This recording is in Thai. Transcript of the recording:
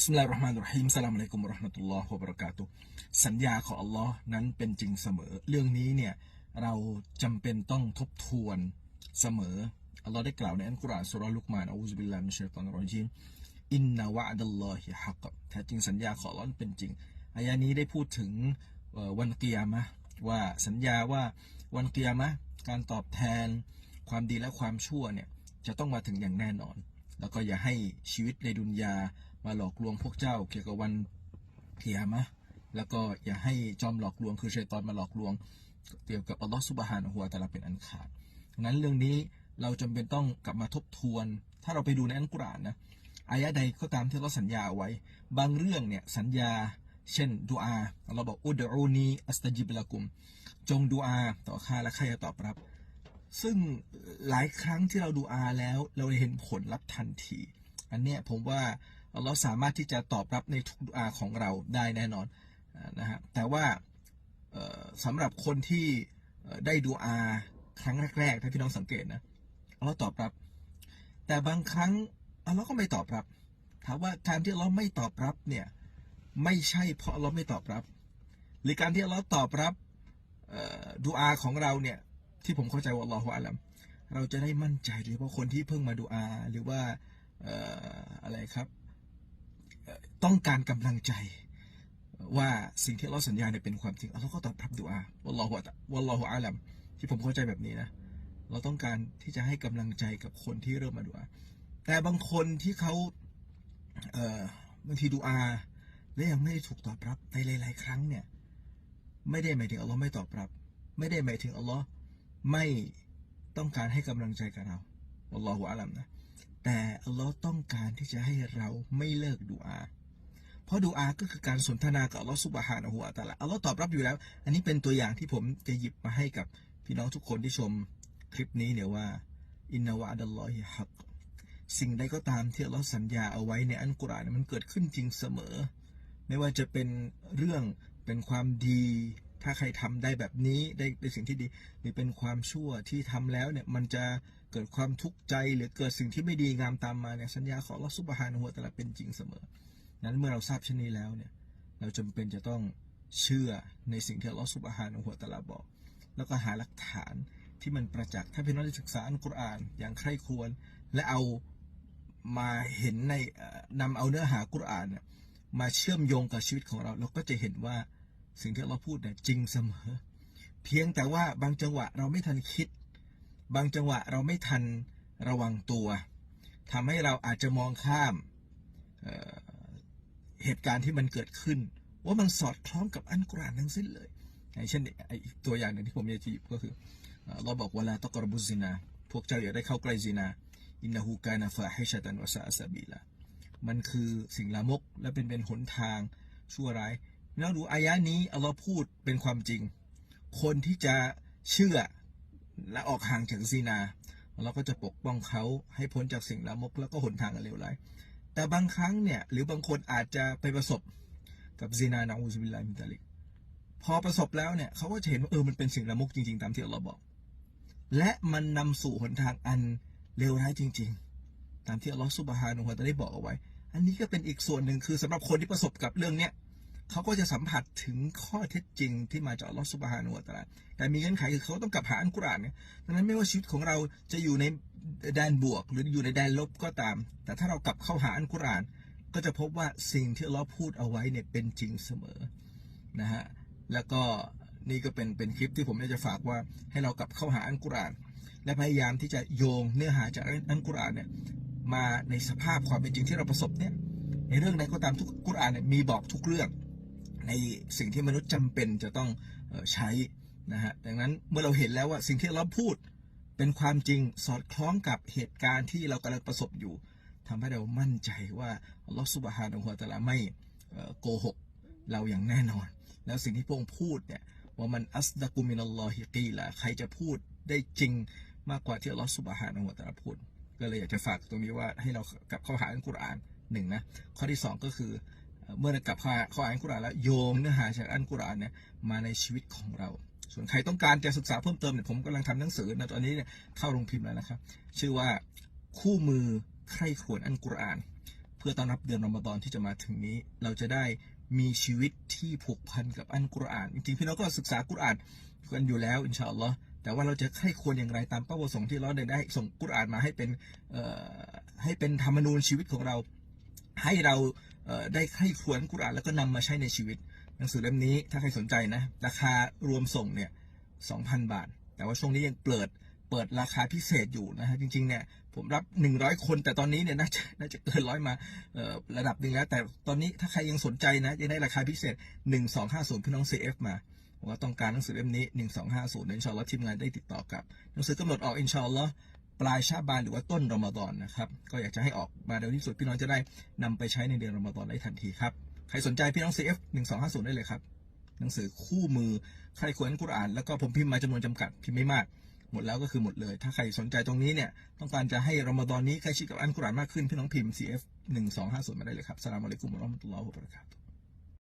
บิสมิลลาฮิรเราะห์มานิรเราะฮีมสลามอะลัยกุมวะเราะห์มะตุลลอฮ์วะบะเราะกาตุสัญญาของอัลลอฮ์นั้นเป็นจริงเสมอ เรื่องนี้เนี่ยเราจำเป็นต้องทบทวนเสมอ อัลลอฮ์ได้กล่าวในอัลกุรอานสุเราะห์ลุกมานอะอูซุบิลลาฮิมินชัยฏอนรรจีมอินนาวะดัลลอฮิฮักแท้จริงสัญญาของอัลลอฮ์เป็นจริงอายะนี้ได้พูดถึงวันกิยามะว่าสัญญาว่าวันกิยามะการตอบแทนความดีและความชั่วเนี่ยจะต้องมาถึงอย่างแน่นอน แล้วก็อย่าให้ชีวิตในดุนยา มาหลอกลวงพวกเจ้าเกี่ยวกับวันเกียมะแล้วก็อย่าให้จอมหลอกลวงคือชัยตอนมาหลอกลวงเกี่ยวกับอัลลอฮฺสุบฮานะฮูวะตะอาลาเป็นอันขาดดังนั้นเรื่องนี้เราจำเป็นต้องกลับมาทบทวน ถ้าเราไปดูในอัลกุรอานนะอายะใดก็ตามที่เราสัญญาเอาไว้ บางเรื่องเนี่ยสัญญา เช่นดูอาเราบอกอุดอูนีอัสตจิบละกุม จงดูอาต่อข้าและข้าจะตอบรับ ซึ่งหลายครั้งที่เราดูอาแล้วเราเห็นผลลัพธ์ทันที อันเนี้ยผมว่า เราสามารถที่จะตอบรับในทุกดูอาของเราได้แน่นอนนะฮะแต่ว่าสำหรับคนที่ได้ดูอาครั้งแรกๆ ถ้าพี่น้องสังเกตนะเราตอบรับ แต่บางครั้งเราก็ไม่ตอบรับ ถามว่าการที่เราไม่ตอบรับเนี่ยไม่ใช่เพราะเราไม่ตอบรับ หรือการที่เราตอบรับดูอาของเราเนี่ยที่ผมเข้าใจว่าอัลลอฮฺอาลัมเราจะได้มั่นใจโดยเฉพาะคนที่เพิ่งมาดูอาหรือว่าอออะไรครับ ต้องการกำลังใจว่าสิ่งที่เราสัญญาเนี่ยเป็นความจริงเราก็ตอบรับดูอาวัลลอฮฺวะตะวัลลอฮฺอาลัมที่ผมเข้าใจแบบนี้นะ เราต้องการที่จะให้กำลังใจกับคนที่เริ่มมาดูอาแต่บางคนที่เขาเอ่อบางทีดูอาและยังไม่ได้ถูกตอบรับในหลาย ๆ ครั้งเนี่ยไม่ได้หมายถึงอัลลอฮ์ไม่ตอบรับ ไม่ได้หมายถึงอัลลอฮ์ไม่ต้องการให้กำลังใจกับเราอัลลอฮฺอาลัมนะแต่อัลลอฮ์ต้องการที่จะให้เราไม่เลิกดูอา เพราะดูอาก็คือการสนทนากับอัลลอฮ์สุบฮานะฮูวะตะอาลาอัลลอฮ์ตอบรับอยู่แล้ว อันนี้เป็นตัวอย่างที่ผมจะหยิบมาให้กับพี่น้องทุกคนที่ชมคลิปนี้เนี่ยว่าอินนาวะดัลลอฮิฮักสิ่งใดก็ตามที่อัลลอฮ์สัญญาเอาไว้ในอัลกุรอานมันเกิดขึ้นจริงเสมอ ไม่ว่าจะเป็นเรื่องเป็นความดี ถ้าใครทำได้แบบนี้ได้เป็นสิ่งที่ดี หรือเป็นความชั่วที่ทำแล้วเนี่ยมันจะเกิดความทุกข์ใจหรือเกิดสิ่งที่ไม่ดีงามตามมาเนี่ยสัญญาของอัลลอฮ์ซุบฮานะฮูวะตะลาเป็นจริงเสมอ นั้นเมื่อเราทราบเช่นนี้แล้วเนี่ย เราจำเป็นจะต้องเชื่อในสิ่งที่อัลลอฮ์ซุบฮานะฮูวตะลาบอก แล้วก็หาหลักฐานที่มันประจักษ์ถ้าพี่น้องได้ศึกษาอัลกุรอานอย่างใคร่ครวญและเอามาเห็นในเอ่อนำเอาเนื้อหากุรอานเนี่ยมาเชื่อมโยงกับชีวิตของเรา เราก็จะเห็นว่าสิ่งที่เราพูดเนี่ยจริงเสมอ เพียงแต่ว่าบางจังหวะเราไม่ทันคิด บางจังหวะเราไม่ทันระวังตัวทำให้เราอาจจะมองข้าม เหตุการณ์ที่มันเกิดขึ้น ว่ามันสอดคล้องกับอันกุรานทั้งสิ้นเลยอย่างเช่นไอ้ตัวอย่างหนึ่งที่ผมอยากจะหยิบก็คือเราบอกว่าลาตกรบุซินา พวกเจ้าอย่าได้เข้าใกล้ซินา อินนาฮูกานาฟาฮิชะตันวะซาอัสบีละมันคือสิ่งลามกและเป็นเป็นหนทางชั่วร้ายแล้วดูอายะนี้อัลลอฮ์พูดเป็นความจริง คนที่จะเชื่อและออกห่างจากซีนาเราก็จะปกป้องเขาให้พ้นจากสิ่งลามกแล้วก็หนทางอันเลวร้าย แต่บางครั้งเนี่ย หรือบางคนอาจจะไปประสบกับซีนานาอูซบิลลาฮิมินตาลิกพอประสบแล้วเนี่ยเขาก็จะเห็นว่าเออมันเป็นสิ่งละมุกจริงๆ ตามที่เราบอก และมันนำสู่หนทางอันเลวร้ายจริง ๆ ตามที่อัลลอฮฺซุบฮานุฮะตะได้บอกเอาไว้ อันนี้ก็เป็นอีกส่วนหนึ่งคือสำหรับคนที่ประสบกับเรื่องเนี้ย เขาก็จะสัมผัสถึงข้อเท็จจริงที่มาจากลอฮ์ซุบฮานุฮะตะอาลาแต่มีเงื่อนไขคือเขาต้องกลับหาอัลกุรอานเนี่ยดังนั้นไม่ว่าชีวิตของเราจะอยู่ในแดนบวก หรืออยู่ในแดนลบก็ตาม แต่ถ้าเรากลับเข้าหาอัลกุรอาน ก็จะพบว่าสิ่งที่อัลอฮ์พูดเอาไว้เนี่ยเป็นจริงเสมอนะฮะแล้วก็นี่ก็เป็นเป็นคลิปที่ผมอยากจะฝากว่าให้เรากลับเข้าหาอัลกุรอาน และพยายามที่จะโยงเนื้อหาจากอัลกุรอานเนี่ยมาในสภาพความเป็นจริงที่เราประสบเนี่ยในเรื่องใดก็ตามทุกกุรอานเนี่ยมีบอกทุกเรื่อง ในสิ่งที่มนุษย์จำเป็นจะต้องใช้นะฮะดังนั้นเมื่อเราเห็นแล้วว่าสิ่งที่เราพูดเป็นความจริงสอดคล้องกับเหตุการณ์ที่เรากำลังประสบอยู่ทำให้เรามั่นใจว่าอัลลอฮฺสุบฮานะฮูวะตะอาลาไม่โกหกเราอย่างแน่นอน แล้วสิ่งที่พระองค์พูดเนี่ยว่ามันอัสดะกุมินัลลอฮิกีละใครจะพูดได้จริงมากกว่าที่อัลลอฮฺสุบฮานะฮูวะตะลาพูดก็เลยอยากจะฝากตรงนี้ว่าให้เรากลับเข้าหาอัลกุรอานหนึ่งนะข้อที่สองก็คือ เมื่อกลับข้าเข้าหาอัลกุรอานแล้วโยงเนื้อหาจากอัลกุรอานเนี่ยมาในชีวิตของเรา ส่วนใครต้องการจะศึกษาเพิ่มเติมเนี่ยผมกำลังทำหนังสือนะตอนนี้เนี่ยเข้าโรงพิมพ์แล้วนะครับ ชื่อว่าคู่มือใคร่ครวญอัลกุรอาน เพื่อต้อนรับเดือนรอมฎอนที่จะมาถึงนี้ เราจะได้มีชีวิตที่ผูกพันกับอันกุรอาน จริงๆพี่น้องก็ศึกษากุรอานกันอยู่แล้วอินชาอัลลอฮ์แต่ว่าเราจะใคร่ควรอย่างไรตามเป้าประสงค์ที่เราได้ได้ส่งกุรอานมาให้เป็นให้เป็นธรรมนูญชีวิตของเรา ให้เรา ได้ใคร่ควญกุรอานแล้วก็นำมาใช้ในชีวิต หนังสือเล่มนี้ถ้าใครสนใจนะ ราคารวมส่งเนี่ย2,000บาท แต่ว่าช่วงนี้ยังเปิดเปิดราคาพิเศษอยู่นะฮะจริงๆเนี่ยผมรับ 100 คนแต่ตอนนี้เนี่ยน่าจะน่าจะเกินร้อยมาระดับหนึ่งแล้ว แต่ตอนนี้ถ้าใครยังสนใจนะยังได้ราคาพิเศษ 1250พี่น้อง CF มาผมว่าต้องการหนังสือเล่มนี้ 1250อินชาอัลลอฮ์ทีมงานได้ติดต่อกับหนังสือกำหนดออกอินชาอัลลอฮ์ ปลายชาบานหรือว่าต้นรอมฎอนนะครับ ก็อยากจะให้ออกมาเร็วที่สุดพี่น้องจะได้นำไปใช้ในเดือนรอมฎอนได้ทันทีครับ ใครสนใจพี่น้อง CF 1250 ได้เลยครับ หนังสือคู่มือใครควรกุรอาน แล้วก็ผมพิมพ์มาจำนวนจำกัดพิมพ์ไม่มาก หมดแล้วก็คือหมดเลย ถ้าใครสนใจตรงนี้เนี่ยต้องการจะให้รอมฎอนนี้ใกล้ชิดกับอันกุรอานมากขึ้นพี่น้องพิมพ์ CF 1250 มาได้เลยครับสลามอะลัยกุมวะเราะห์มตุลลอฮ์วะบะเราะกาตุฮ์